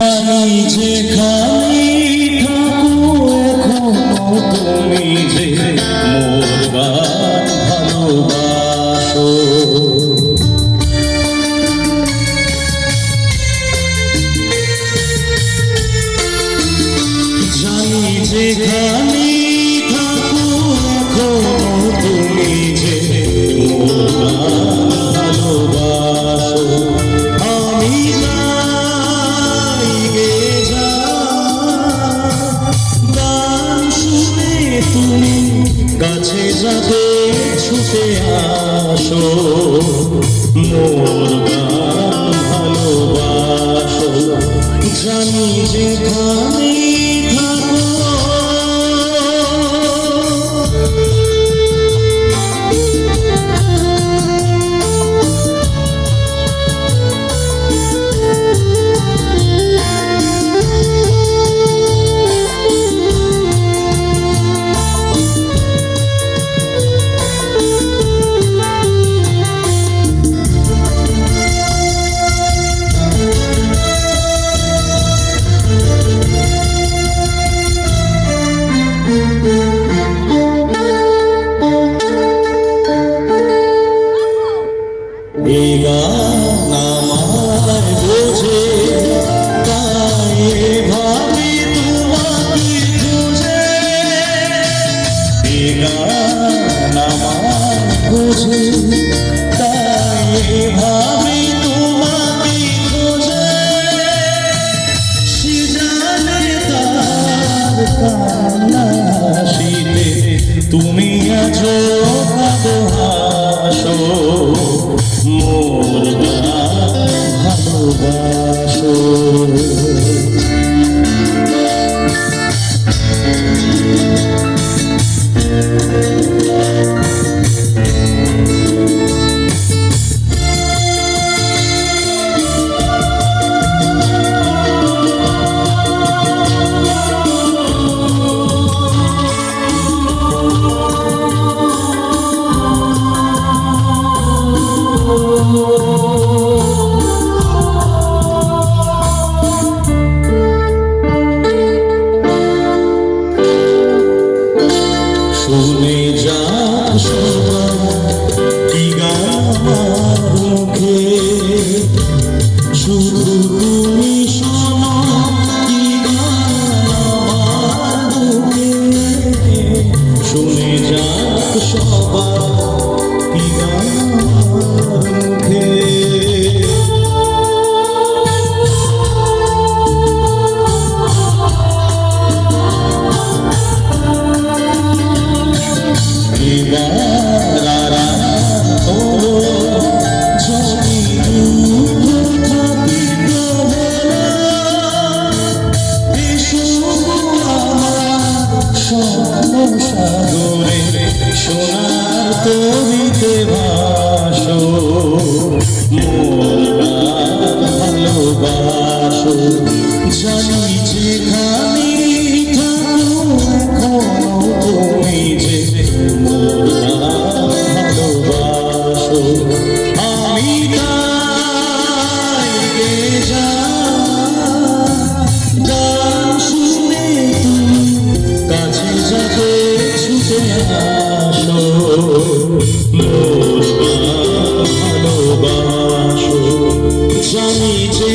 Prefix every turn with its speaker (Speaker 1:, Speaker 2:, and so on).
Speaker 1: আমি যেখানে থাকো এখনও তুমি যে মোর ভালোবাসো। জানি যেখানে আসো মোর ভালোবাসো। জানি যেখানে এই গান আমার বোঝে, তাই ভাবি তোমাকে খুঁজে। এই গান আমার বোঝে, তাই ভাবি তোমাকে তুমি আছো হাসো Thank you. você. সমসাগরে সোনার তরিতে ভাসো মোর ভালোবাসো জানি ভালোবাসো। জানি যে